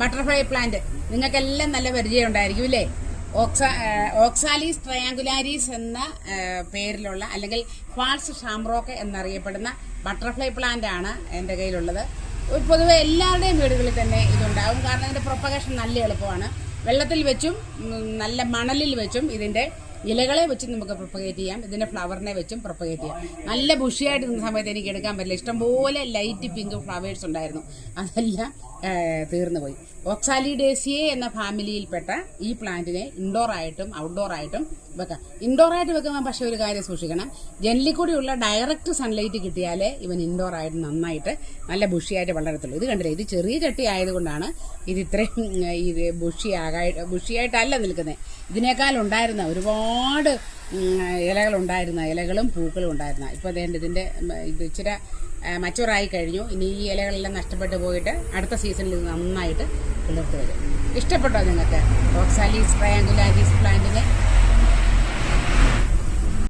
Butterfly plant. നിങ്ങൾക്കെല്ലാം നല്ല പരിചയം ഉണ്ടായിരിക്കും അല്ലേ ഓക്സ ഓക്സാലീസ് ട്രയാങ്കുലാരീസ് എന്ന പേരിലുള്ള അല്ലെങ്കിൽ ഫാൾസ് ഷാംറോക്ക് എന്നറിയപ്പെടുന്ന ബട്ടർഫ്ലൈ പ്ലാന്റ് ആണ് എന്റെ കയ്യിലുള്ളത്. പൊതുവെ എല്ലാവരുടെയും വീടുകളിൽ തന്നെ ഇതുണ്ടാകും. കാരണം ഇതിന്റെ പ്രൊപ്പഗേഷൻ നല്ല എളുപ്പമാണ്. വെള്ളത്തിൽ വെച്ചും നല്ല മണലിൽ വെച്ചും ഇതിന്റെ ഇലകളെ വെച്ച് നമുക്ക് പ്രൊപ്പഗേറ്റ് ചെയ്യാം. ഇതിന്റെ ഫ്ലവറിനെ വെച്ചും പ്രൊപ്പഗേറ്റ് ചെയ്യാം. നല്ല ബുഷിയായിട്ട് നിന്ന സമയത്ത് എനിക്ക് എടുക്കാൻ പറ്റില്ല. ഇഷ്ടംപോലെ ലൈറ്റ് പിങ്ക് ഫ്ലവേഴ്സ് ഉണ്ടായിരുന്നു. അതെല്ലാം തീർന്നു പോയി ഓക്സാലിഡേസിയെ എന്ന ഫാമിലിയിൽപ്പെട്ട ഈ പ്ലാന്റിനെ ഇൻഡോർ ആയിട്ടും ഔട്ട്ഡോർ ആയിട്ടും വെക്കാം. ഇൻഡോർ ആയിട്ട് വെക്കുമ്പോൾ പക്ഷേ ഒരു കാര്യം സൂക്ഷിക്കണം. ജനലിൽ കൂടിയുള്ള ഡയറക്റ്റ് സൺലൈറ്റ് കിട്ടിയാലേ ഇവൻ ഇൻഡോർ ആയിട്ട് നന്നായിട്ട് നല്ല ബുഷിയായിട്ട് വളരത്തുള്ളൂ. ഇത് കണ്ടില്ലേ? ഇത് ചെറിയ ചട്ടി ആയതുകൊണ്ടാണ് ഇത് ഇത്രയും ഇത് ബുഷിയാകായി ബുഷിയായിട്ടല്ല നിൽക്കുന്നത് ഇതിനേക്കാൾ ഉണ്ടായിരുന്ന ഒരുപാട് ഉം, ഇലകളുണ്ടായിരുന്ന ഇലകളും പൂക്കളും ഉണ്ടായിരുന്ന. ഇപ്പോൾ അതേണ്ട ഇതിന്റെ ഇത് ഇച്ചിരി മച്ചുറായി കഴിഞ്ഞു. ഇനി ഈ ഇലകളെല്ലാം നഷ്ടപ്പെട്ടു പോയിട്ട് അടുത്ത സീസണിൽ ഇത് നന്നായിട്ട് കിളിർത്ത് വരും. ഇഷ്ടപ്പെട്ടോ നിങ്ങൾക്ക്?